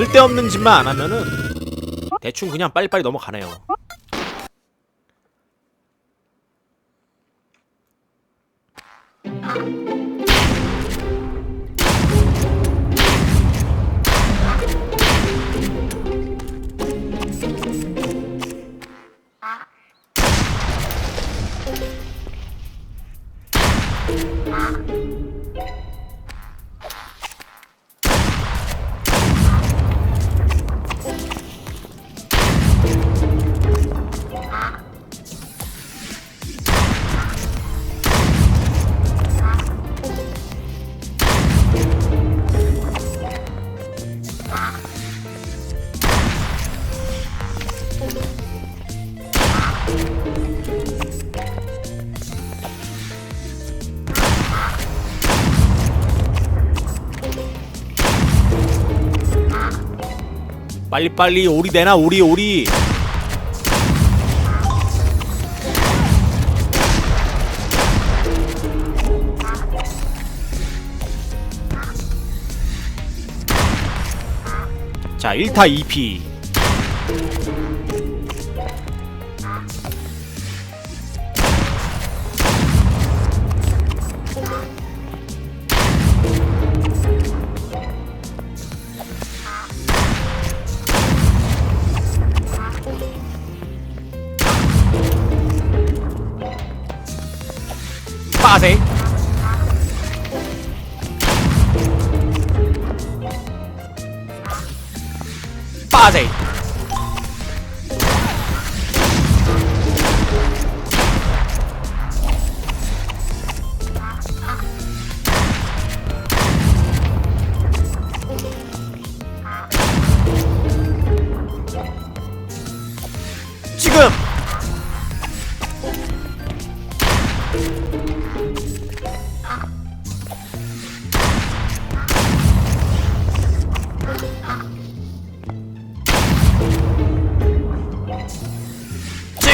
쓸데없는 짓만 안 하면은 대충 그냥 빨리빨리 넘어가네요 빨리빨리 오리 내놔 오리 오리. 자 1타 2피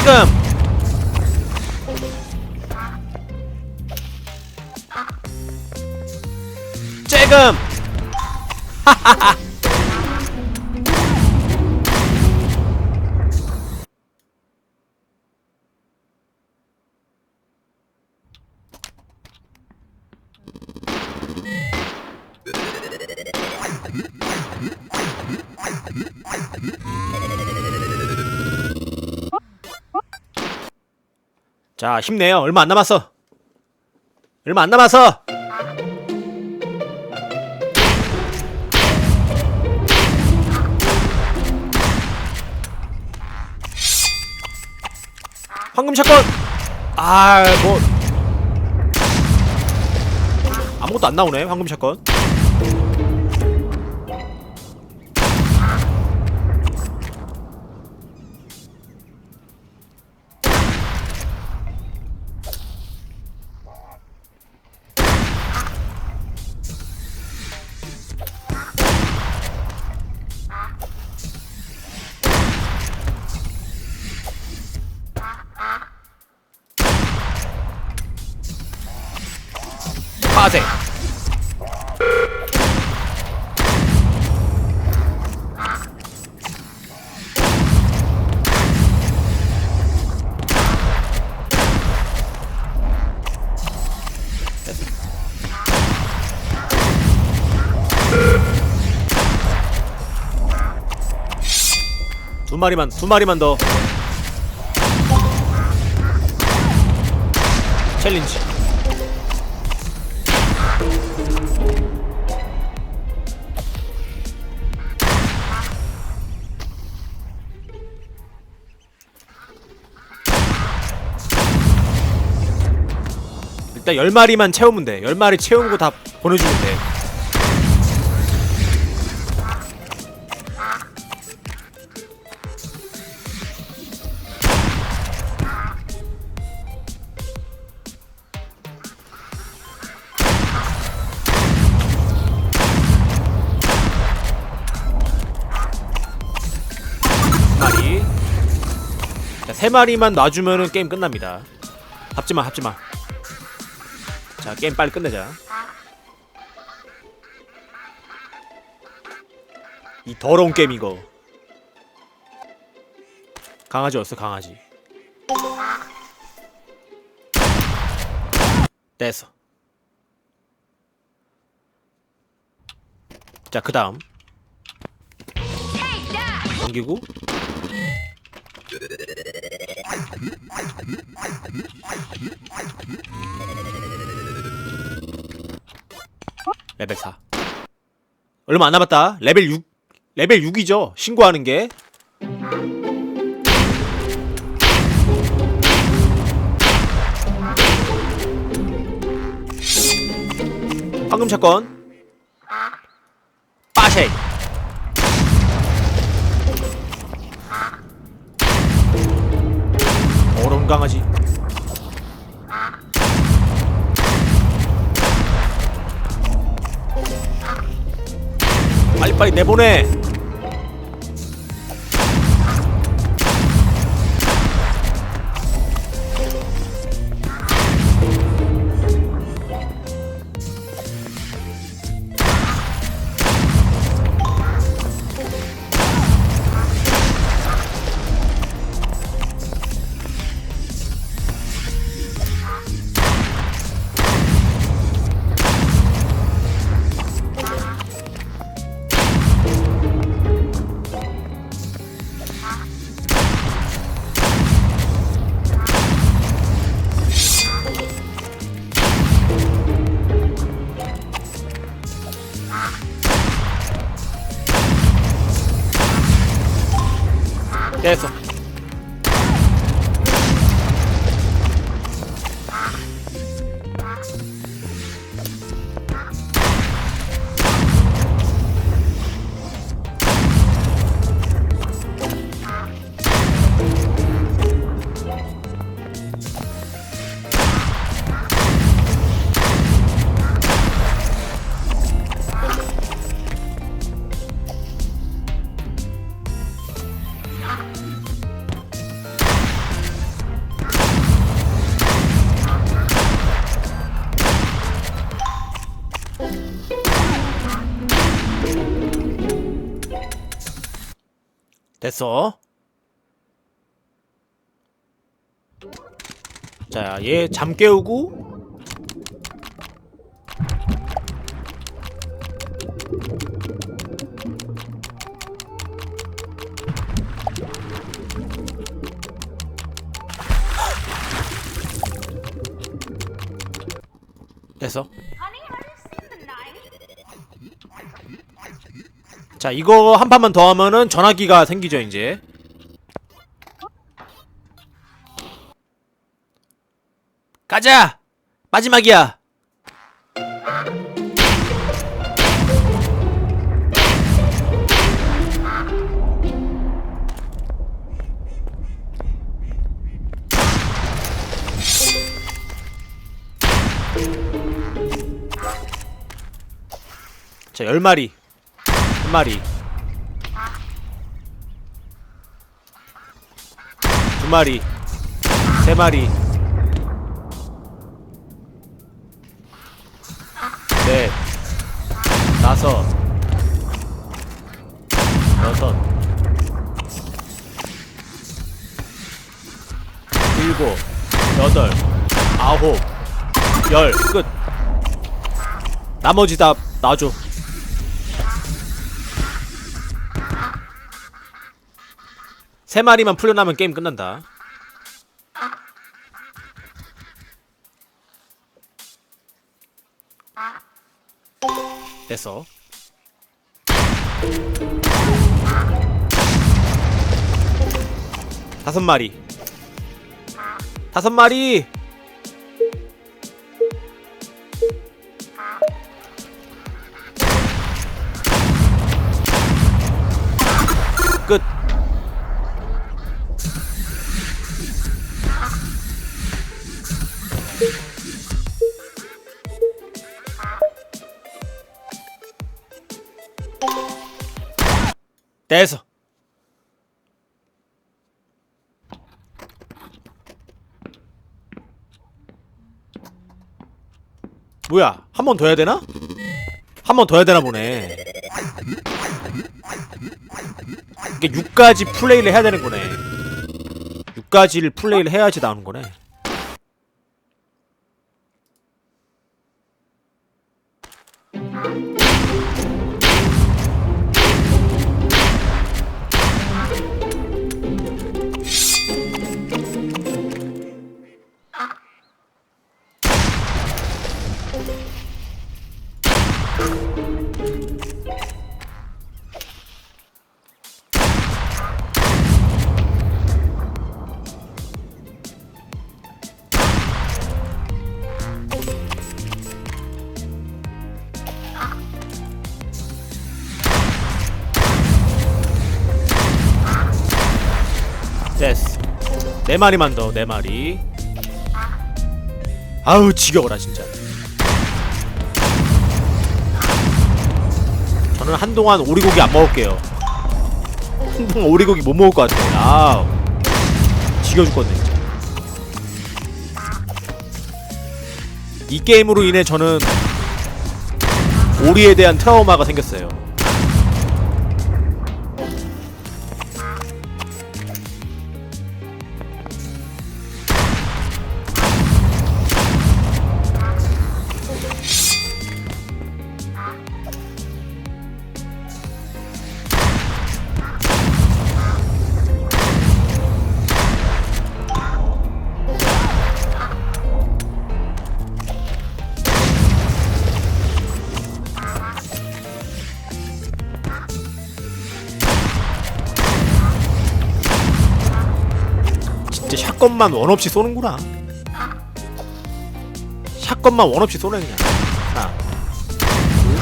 지금. 지금 자 힘내요. 얼마 안 남았어. 얼마 안 남았어. 황금 사건. 아 뭐. 아무것도 안 나오네 황금 사건 마리만 두 마리만 더. 챌린지. 일단 10마리만 채우면 돼. 10마리 채우고 다 보내주면 돼 세 마리만 놔주면은 게임 끝납니다. 합지마, 합지마. 자 게임 빨리 끝내자. 이 더러운 게임 이거. 강아지 어딨어 강아지. 됐어. 자 그 다음. 넘기고 레벨 4 얼마 안 남았다. 레벨 6 레벨 6이죠. 신고하는 게. 황금 사건 빨리빨리 내보내 됐어. 자 얘 잠 깨우고. 됐어 자 이거 한 판만 더 하면은 전화기가 생기죠 이제. 가자! 마지막이야! 자 10마리 한 마리. 두 마리. 세 마리. 넷 다섯. 여섯. 일곱. 여덟. 아홉. 열. 끝. 나머지 다 놔줘 세 마리만 풀려나면 게임 끝난다. 됐어. 다섯 마리. 다섯 마리. 됐어. 뭐야 한 번 더 해야 되나? 한 번 더 해야 되나 보네 이게 6까지 플레이를 해야 되는 거네 6까지를 플레이를 해야지 나오는 거네 됐어 네 마리만 더 네 마리. 아우 지겨워라 진짜. 저는 한동안 오리고기 안 먹을게요. 한동안 오리고기 못 먹을 것 같아 아우. 지겨 죽겠네 이 게임으로 인해 저는 오리에 대한 트라우마가 생겼어요 샷건만 원 없이 쏘는구나. 샷건만 원 없이 쏘네 그냥. 하나, 둘,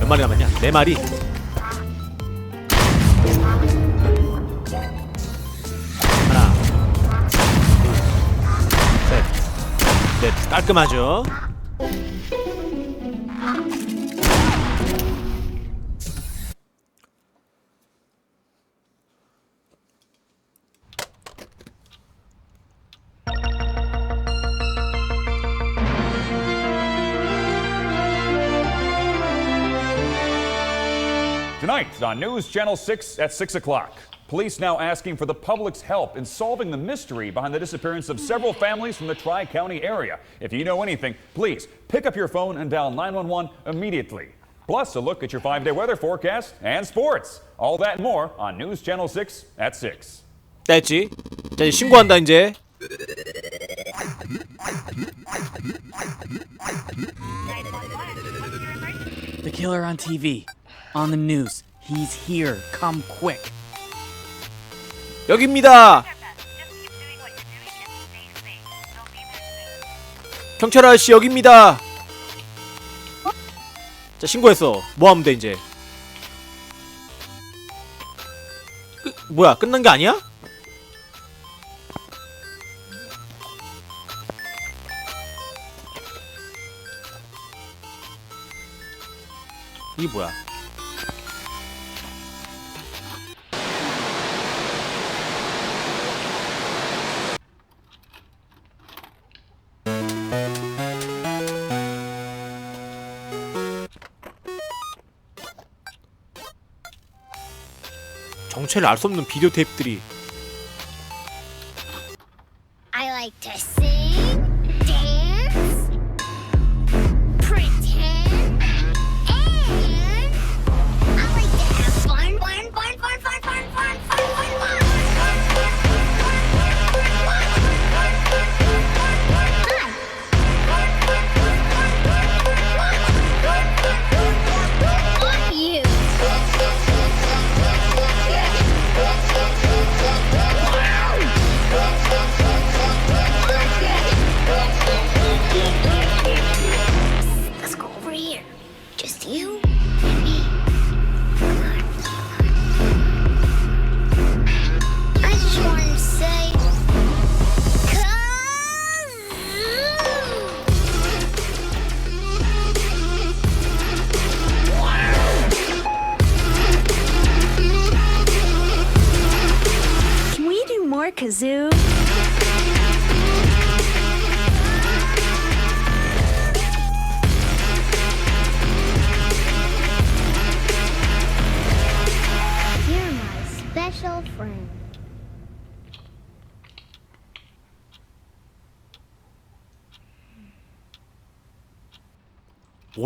몇 마리 남았냐? 네 마리. 하나, 둘, 셋, 넷. 깔끔하죠? on News Channel 6 at 6 o'clock. Police now asking for the public's help in solving the mystery behind the disappearance of several families from the Tri County area. If you know anything, please pick up your phone and dial 911 immediately. Plus, a look at your five day weather forecast and sports. All that and more on News Channel 6 at 6. 됐지? 자 이제 신고한다 이제. The killer on TV. On the news. He's here. Come quick. 여기입니다. 경찰 아저씨 여기입니다. 자 신고했어. 뭐 하면 돼 이제? 끝 뭐야 끝난 게 아니야? 이게 뭐야? 정체를 알 수 없는 비디오 테이프들이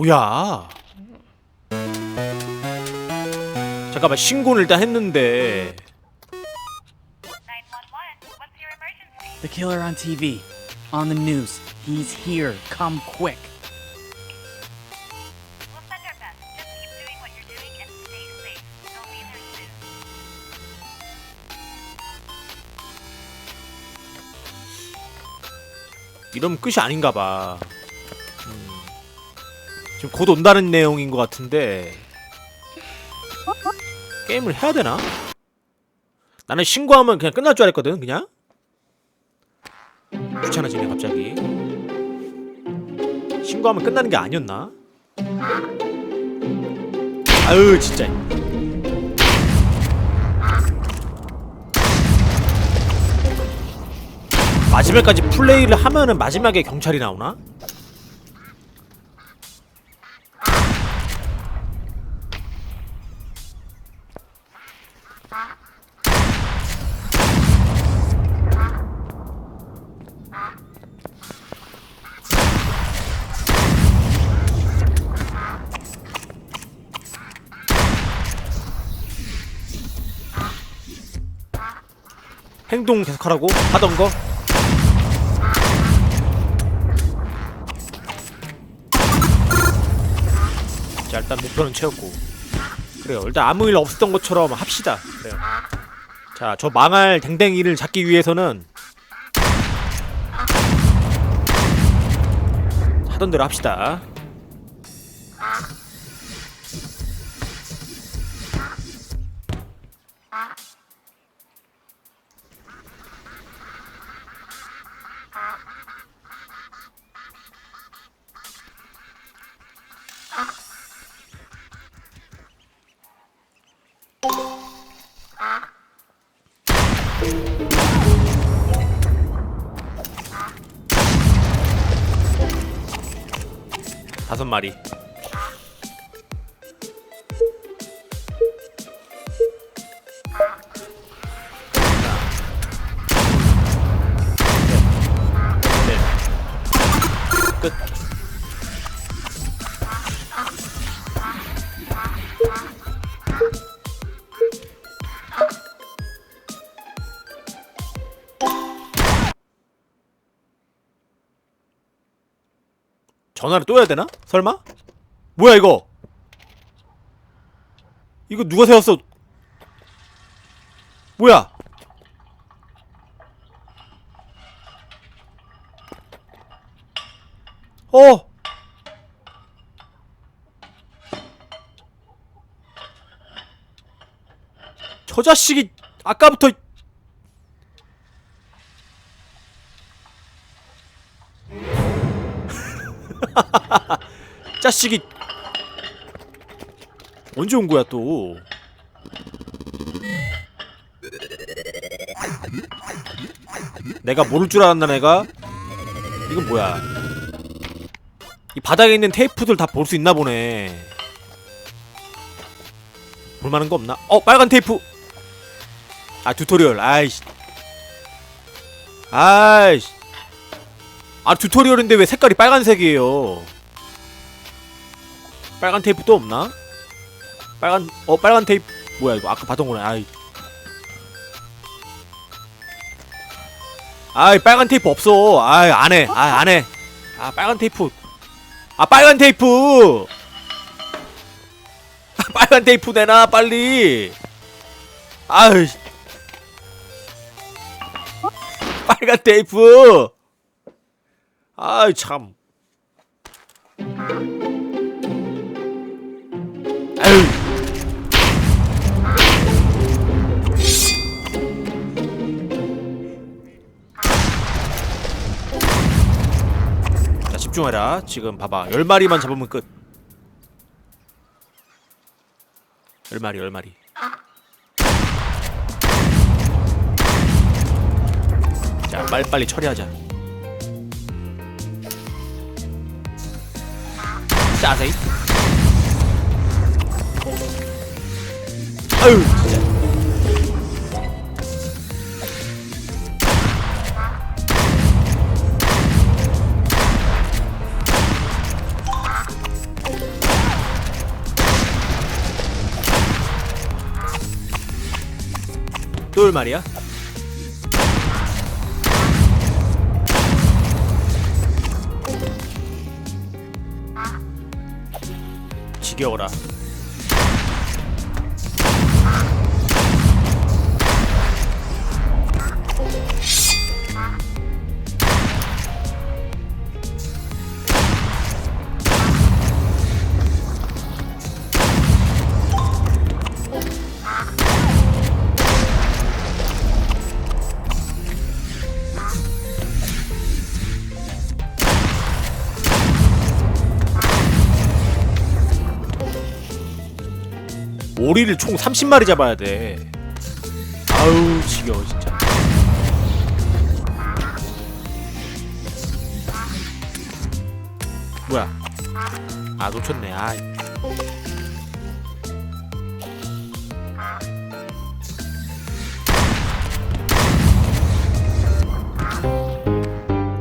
뭐야? 잠깐만 신고를 일단 했는데 911, what's your emergency? The killer on TV. On the news. He's here. Come quick. 이러면 끝이 아닌가 봐. 음. 지금 곧 온다는 내용인 것 같은데 게임을 해야 되나? 나는 신고하면 그냥 끝날 줄 알았거든, 그냥. 귀찮아지네 갑자기. 신고하면 끝나는 게 아니었나? 아유 진짜. 마지막까지 플레이를 하면은 마지막에 경찰이 나오나? 행동 계속하라고 하던 거. 자 일단 목표는 채웠고. 그래요. 일단 아무 일 없었던 것처럼 합시다. 그래요. 자 저 망할 댕댕이를 잡기 위해서는 하던 대로 합시다 다섯 마리 끝 전화를 또 해야 되나? 설마? 뭐야 이거? 이거 누가 세웠어? 뭐야? 어? 저 자식이 아까부터 자식이 언제 온 거야 또? 내가 모를 줄 알았나 내가? 이건 뭐야? 이 바닥에 있는 테이프들 다 볼 수 있나 보네. 볼만한 거 없나? 어 빨간 테이프. 아 튜토리얼. 아이씨. 아이씨. 아 튜토리얼인데 왜 색깔이 빨간색이에요? 빨간 테이프 또 없나? 빨간 어 빨간 테이프 뭐야 이거 아까 봤던 거네. 아이. 아이 빨간 테이프 없어. 아이 안 해. 아안 해. 아 빨간 테이프. 아 빨간 테이프. 아, 빨간 테이프 내놔 빨리. 아이. 빨간 테이프. 아이 참. 아유. 자 집중해라. 지금 봐봐. 열 마리만 잡으면 끝. 열 마리, 열 마리. 자 빨리 빨리 처리하자. 자세히. 아유 진짜. 말이야? 지겨워라. 오리를 총 30마리 잡아야 돼. 아우 지겨워 진짜. 뭐야? 아 놓쳤네. 아.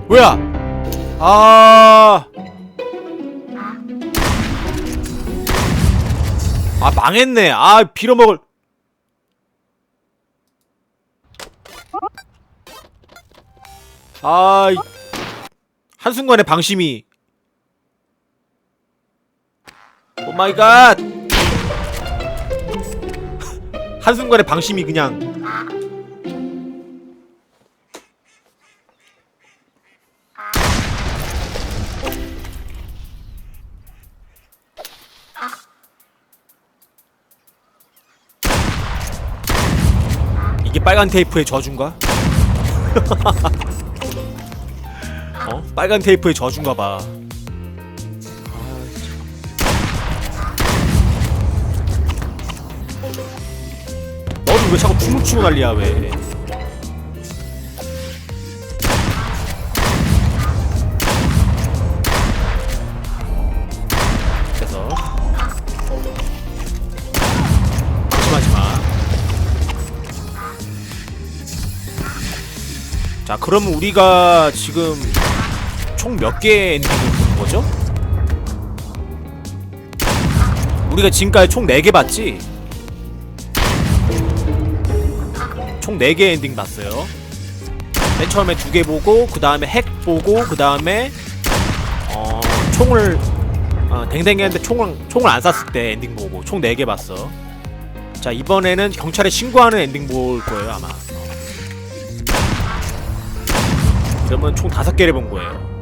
뭐야? 아. 아 망했네. 아 빌어먹을. 아 이- 한순간에 방심이. 오 마이 갓. 한순간에 방심이 그냥. 빨간 테이프의 저주인가? 어? 빨간 테이프의 저주인가 봐. 너는 왜 자꾸 춤을 추고 난리야 왜? 자, 그러면 우리가 지금 총 몇 개의 엔딩을 보는 거죠? 우리가 지금까지 총 4개 봤지? 총 4개 엔딩 봤어요. 맨 처음에 2개 보고, 그 다음에 핵 보고, 그 다음에, 어, 총을, 어, 댕댕이한테 총을, 총을 안 쐈을 때 엔딩 보고, 총 4개 봤어. 자, 이번에는 경찰에 신고하는 엔딩 볼 거예요, 아마. 그러면 총 다섯 개를 본 거예요.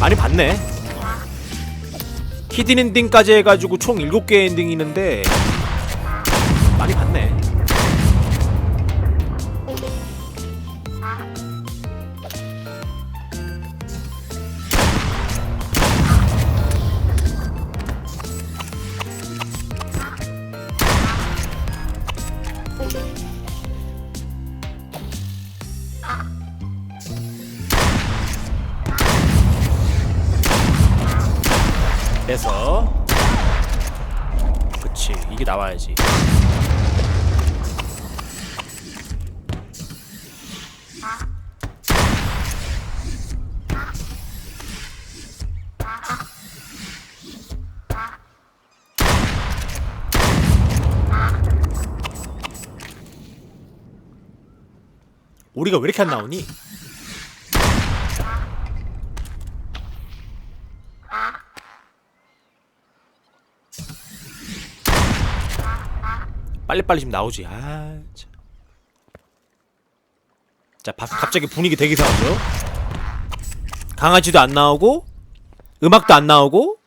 많이 봤네. 히든 엔딩까지 해가지고 총 일곱 개 엔딩이 있는데 많이 봤네. 그래서 그치 이게 나와야지 우리가 왜 이렇게 안 나오니? 빨리빨리 좀 나오지. 아, 참. 자, 바, 갑자기 분위기 되게 이상하죠? 강아지도 안 나오고, 음악도 안 나오고,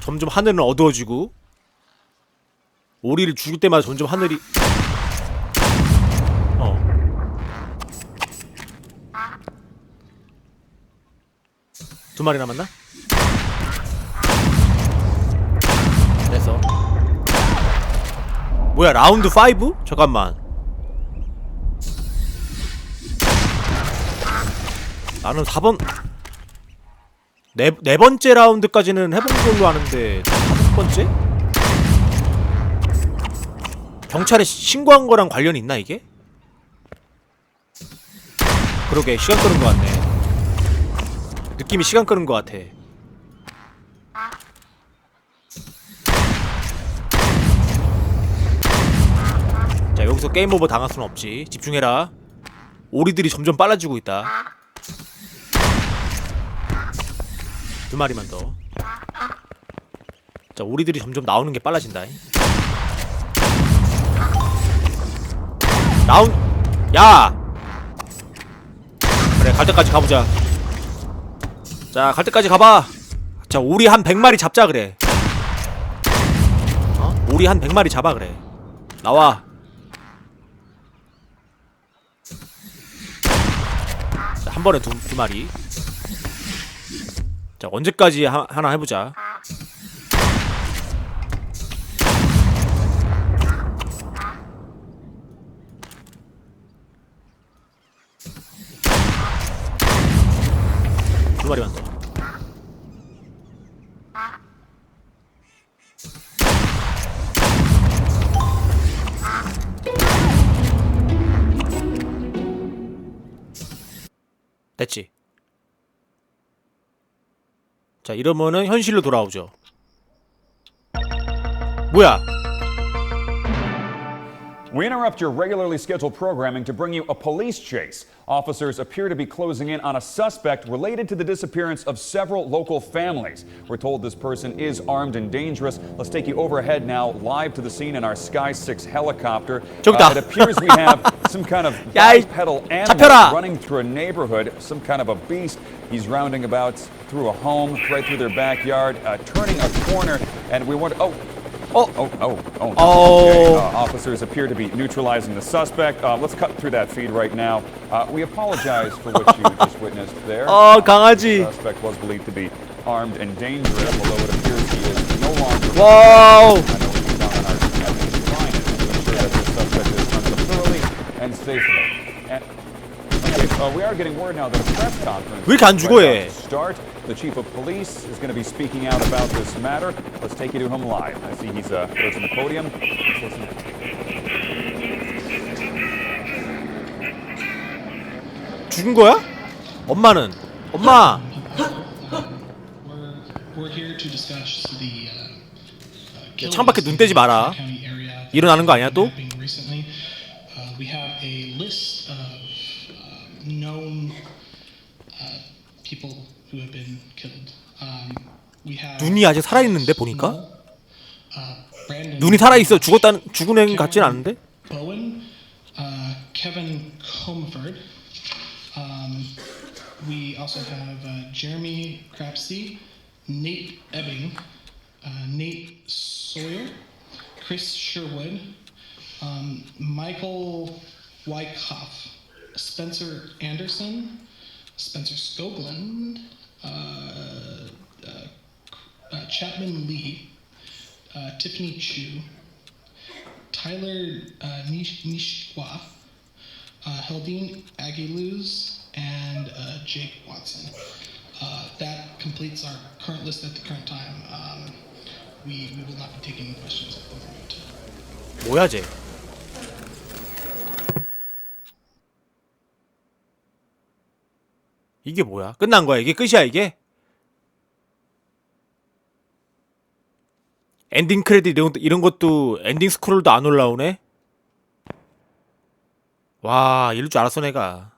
점점 하늘은 어두워지고, 오리를 죽일 때마다 점점 하늘이, 어. 두 마리 남았나? 그래서 뭐야 라운드 5? 잠깐만 나는 4번 네, 네 번째 라운드까지는 해본 걸로 아는데 다섯 번째? 경찰에 시- 신고한 거랑 관련이 있나 이게? 그러게 시간 끄는 것 같네 느낌이 시간 끄는 것 같아 자 여기서 게임 오버 당할 수는 없지 집중해라 오리들이 점점 빨라지고 있다 두 마리만 더 자, 오리들이 점점 나오는 게 빨라진다. 나온, 야! 그래, 갈 때까지 가보자. 자, 갈 때까지 가봐. 자, 오리 한 100마리 잡자, 그래. 어? 오리 한 100마리 잡아, 그래. 나와. 한 번에 두, 두 마리. 자, 언제까지 하, 하나 해보자. 두 마리만 됐지. 자, 이러면은 현실로 돌아오죠. 뭐야? We interrupt your regularly scheduled programming to bring you a police chase. Officers appear to be closing in on a suspect related to the disappearance of several local families. We're told this person is armed and dangerous. Let's take you overhead now, live to the scene in our Sky 6 helicopter. Uh, it appears we have some kind of pedal animal running through a neighborhood, some kind of a beast. He's rounding about through a home, right through their backyard, uh, turning a corner, and we want. Oh, Oh. oh, oh, oh. Oh. Okay, uh, officers appear to be neutralizing the suspect. Uh, let's cut through that feed right now. Uh, we apologize for what you just witnessed there. 어, 강아지. The suspect was believed to be armed and dangerous, although it appears he is no longer. 와우. I know we've done our evidence client to ensure that the suspect is under thoroughly and safely. And, okay, uh, we are getting word now that a press conference 왜 이렇게 안 is 죽어, right 얘? about to start. The chief of police is going to be speaking out about this matter. Let's take you to him live. I see he's uh, approaching the podium. Let's listen. 죽은 거야? 엄마는? 엄마! We're, we're here to discuss the uh, uh, killing 창밖에 눈 떼지 마라. 일어나는 거 아니야, 또? happening Recently, uh, we have a list of uh, known uh, people who have been killed. Um, we have 눈이 아직 살아있는데, 보니까? uh, Brandon 눈이 살아있어. 죽었다는, 죽은 애 같진 않은데? Uh. Um, uh, uh, um, Spencer Skoglund, uh, uh, uh, Chapman Lee, uh, Tiffany Chu, Tyler uh, Nish- Nishwa, uh, Heldine Aguiluz, and uh, Jake Watson. Uh, that completes our current list at the current time. Um, we, we will not be taking questions at the moment. 뭐야, 쟤? 이게 뭐야? 끝난 거야? 이게 끝이야, 이게? 엔딩 크레딧 이런, 이런 것도 엔딩 스크롤도 안 올라오네? 와, 이럴 줄 알았어, 내가.